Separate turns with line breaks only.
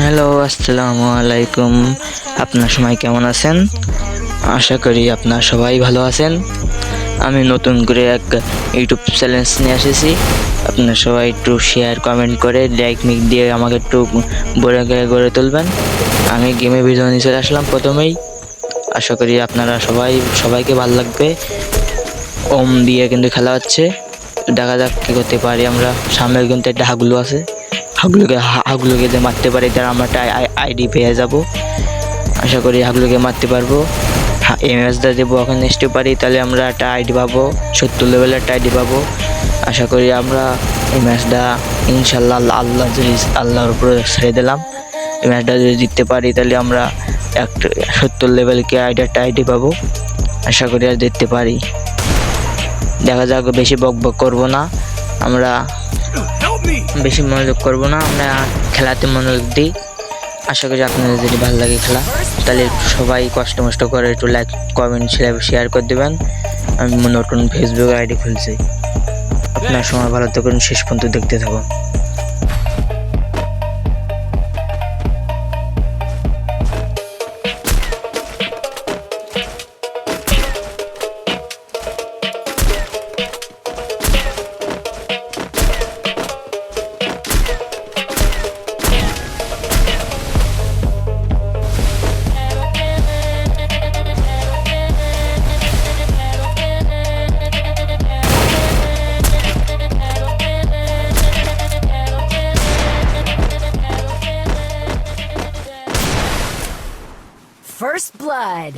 Hello, আসসালামু আলাইকুম। আপনার সবাই কেমন আছেন? আশা করি আপনার সবাই ভালো আছেন। আমি নতুন করে এক ইউটিউব চ্যালেঞ্জ নিয়ে এসেছি। আপনার সবাই একটু শেয়ার কমেন্ট করে লাইক মিক দিয়ে আমাকে একটু বড় করে গড়ে তুলবেন। আমি গেমে ভিডিও নিয়ে চলে আসলাম প্রথমেই। আশা করি আপনারা সবাই, সবাইকে ভালো লাগবে। ওম দিয়ে কিন্তু খেলা হচ্ছে। দেখা যাক কী করতে পারি আমরা। সামনে কিন্তু একটা হাগলু আছে। হাগলুকে হাগলুকে যে মারতে পারি তার আমরা একটা আইডি পেয়ে যাব। আশা করি হাগলুকে মারতে পারব। এম এস দা দেবো ওখানে নেক্সটে পারি তাহলে আমরা একটা আইডি পাবো। সত্তর লেভেলের একটা আইডি পাবো। আশা করি আমরা এই ম্যাচটা ইনশাল্লাহ আল্লাহ যদি আল্লাহর উপরে ছেড়ে দিলাম। এই ম্যাচটা যদি জিততে পারি, তাহলে আমরা একটা সত্তর লেভেলকে আইডি একটা আইডি পাবো। আশা করি আর জিততে পারি। দেখা যাক, বেশি বক বক করব না। আমরা বেশি মনোযোগ করব না, আমরা খেলাতে মনোযোগ দিই। আশা করি আপনাদের যদি ভালো লাগে খেলা, তাহলে সবাই কষ্ট মষ্ট করে একটু লাইক কমেন্ট শেয়ার করে দেবেন। আমি নতুন ফেসবুক আইডি খুলছি। আপনার সময় ভালো থাকুন, শেষ পর্যন্ত দেখতে থাকুন।
First blood.